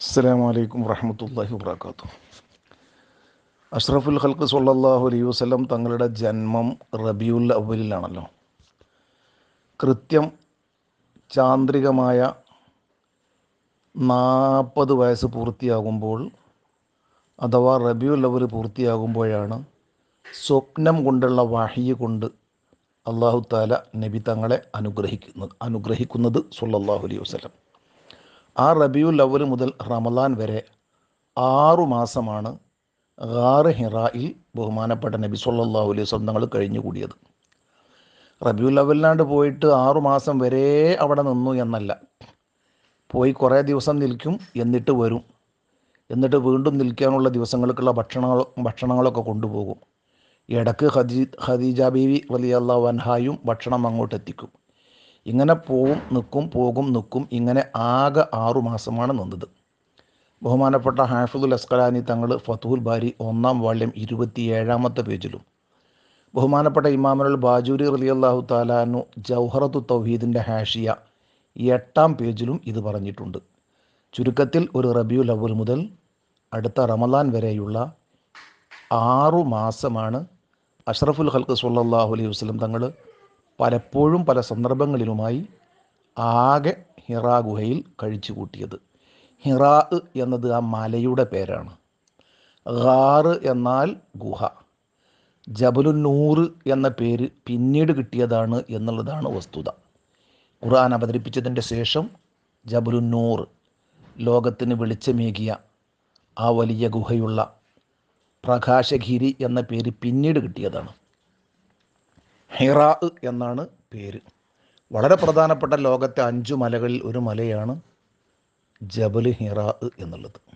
അസ്സാം വലൈക്കും വറഹമത്തല്ലാഹി വാത്തു അഷ്റഫുൽ ഖൽക്ക് സല്ലാഹു അലൈഹി വസ്ലം തങ്ങളുടെ ജന്മം റബിയുൽ അവലിലാണല്ലോ കൃത്യം ചാന്ദ്രികമായ നാൽപ്പത് വയസ്സ് പൂർത്തിയാകുമ്പോൾ അഥവാ റബിയുൽ അവൽ പൂർത്തിയാകുമ്പോഴാണ് സ്വപ്നം കൊണ്ടുള്ള വാഹിയ കൊണ്ട് അള്ളാഹു താല നബി തങ്ങളെ അനുഗ്രഹിക്കുന്നത് അനുഗ്രഹിക്കുന്നത് സല്ലല്ലാഹു അലൈഹി വസ്ലം ആ റബിയുൽ അവൽ മുതൽ റമദാൻ വരെ ആറു മാസമാണ് ഗാറ് ഹിറായിൽ ബഹുമാനപ്പെട്ട നബി സല്ലാഹു അലൈഹി വസല്ലം തങ്ങൾ കഴിഞ്ഞുകൂടിയത് റബിയുൽ അവലിനാണ്ട് പോയിട്ട് ആറു മാസം വരെ അവിടെ നിന്നു എന്നല്ല. പോയി കുറേ ദിവസം നിൽക്കും എന്നിട്ട് വരും. എന്നിട്ട് വീണ്ടും നിൽക്കാനുള്ള ദിവസങ്ങൾക്കുള്ള ഭക്ഷണങ്ങൾ ഭക്ഷണങ്ങളൊക്കെ കൊണ്ടുപോകും. ഇടയ്ക്ക് ഹദീ ഹദീജ ബീവി വലിയ വൻഹായും ഭക്ഷണം അങ്ങോട്ട് എത്തിക്കും ഇങ്ങനെ പോവും നിൽക്കും പോകും നിൽക്കും ഇങ്ങനെ ആകെ ആറു മാസമാണ് നിന്നത്. ബഹുമാനപ്പെട്ട ഹാഫിദുൽ അസ്കലാനി തങ്ങൾ ഫത്തുൽ ബാരി ഒന്നാം വാള്യം ഇരുപത്തിയേഴാമത്തെ പേജിലും. ബഹുമാനപ്പെട്ട ഇമാമുൽ ബാജൂരി റലിയല്ലാഹു താലാനു ജൗഹറത്തു തൗഹീദിന്റെ ഹാഷിയ എട്ടാം പേജിലും ഇത് പറഞ്ഞിട്ടുണ്ട്. ചുരുക്കത്തിൽ ഒരു റബിയുൽ അവൽ മുതൽ അടുത്ത റമദാൻ വരെയുള്ള ആറു മാസമാണ് അഷ്റഫുൽ ഹൽക്ക് സുല്ലാഹു അലൈഹി വസ്ലം തങ്ങൾ പലപ്പോഴും പല സന്ദർഭങ്ങളിലുമായി ആകെ ഹിറാ ഗുഹയിൽ കഴിച്ചു കൂട്ടിയത്. ഹിറാ എന്നത് ആ മലയുടെ പേരാണ്. ഹാറ് എന്നാൽ ഗുഹ. ജബലുന്നൂർ എന്ന പേര് പിന്നീട് കിട്ടിയതാണ് എന്നുള്ളതാണ് വസ്തുത. ഖുർആൻ അവതരിപ്പിച്ചതിന്റെ ശേഷം ജബലുന്നൂർ ലോകത്തിന് വെളിച്ചമേകിയ ആ വലിയ ഗുഹയുള്ള പ്രകാശഗിരി എന്ന പേര് പിന്നീട് കിട്ടിയതാണ്. ഹിറാ എന്നാണ് പേര്. വളരെ പ്രധാനപ്പെട്ട ലോകത്തെ അഞ്ചു മലകളിൽ ഒരു മലയാണ് ജബൽ ഹിറാ എന്നുള്ളത്.